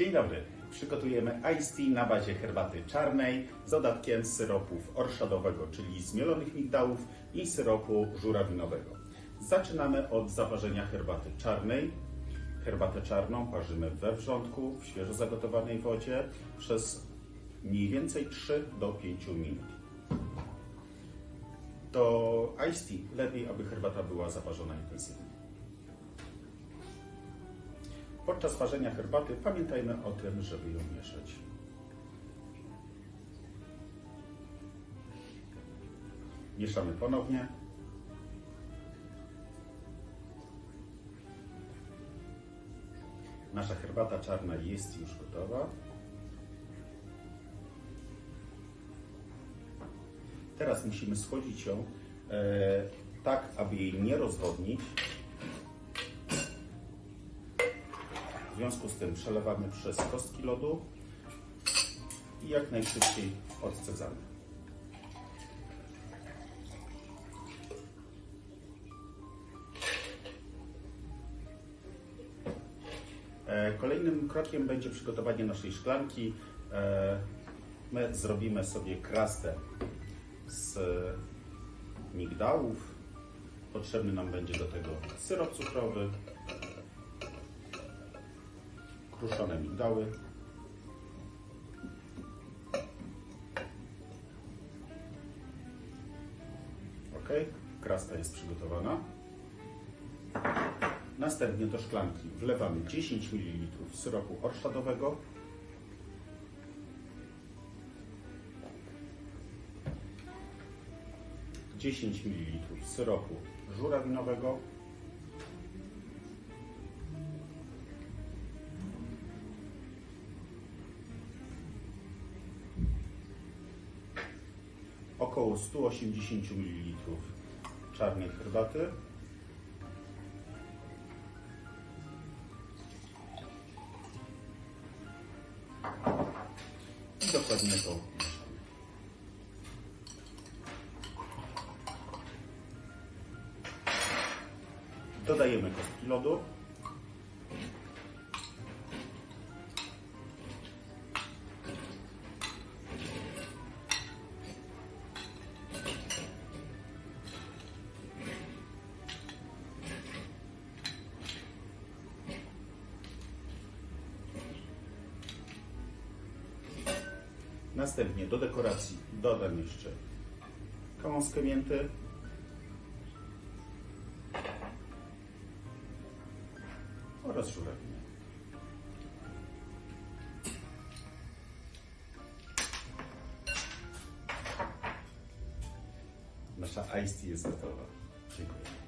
Dzień dobry. Przygotujemy iced tea na bazie herbaty czarnej z dodatkiem syropów orszadowego, czyli zmielonych migdałów i syropu żurawinowego. Zaczynamy od zaparzenia herbaty czarnej. Herbatę czarną parzymy we wrzątku w świeżo zagotowanej wodzie przez mniej więcej 3 do 5 minut. Do iced tea lepiej, aby herbata była zaparzona intensywnie. Podczas parzenia herbaty pamiętajmy o tym, żeby ją mieszać. Mieszamy ponownie. Nasza herbata czarna jest już gotowa. Teraz musimy schłodzić ją e, tak, aby jej nie rozwodnić. Związku z tym przelewamy przez kostki lodu i jak najszybciej odcedzamy. E, Kolejnym krokiem będzie przygotowanie naszej szklanki. E, My zrobimy sobie krastę z migdałów. Potrzebny nam będzie do tego syrop cukrowy, kruszone migdały. Ok, krasta jest przygotowana. Następnie do szklanki wlewamy 10 ml syropu orszadowego. Dziesięć ml syropu żurawinowego, około 180 ml czarnej herbaty, i dokładnie to. Dodajemy kostki lodu. Następnie do dekoracji dodam jeszcze kąskę mięty. Oraz żurawinę. Nasza iced jest gotowa. Dziękuję.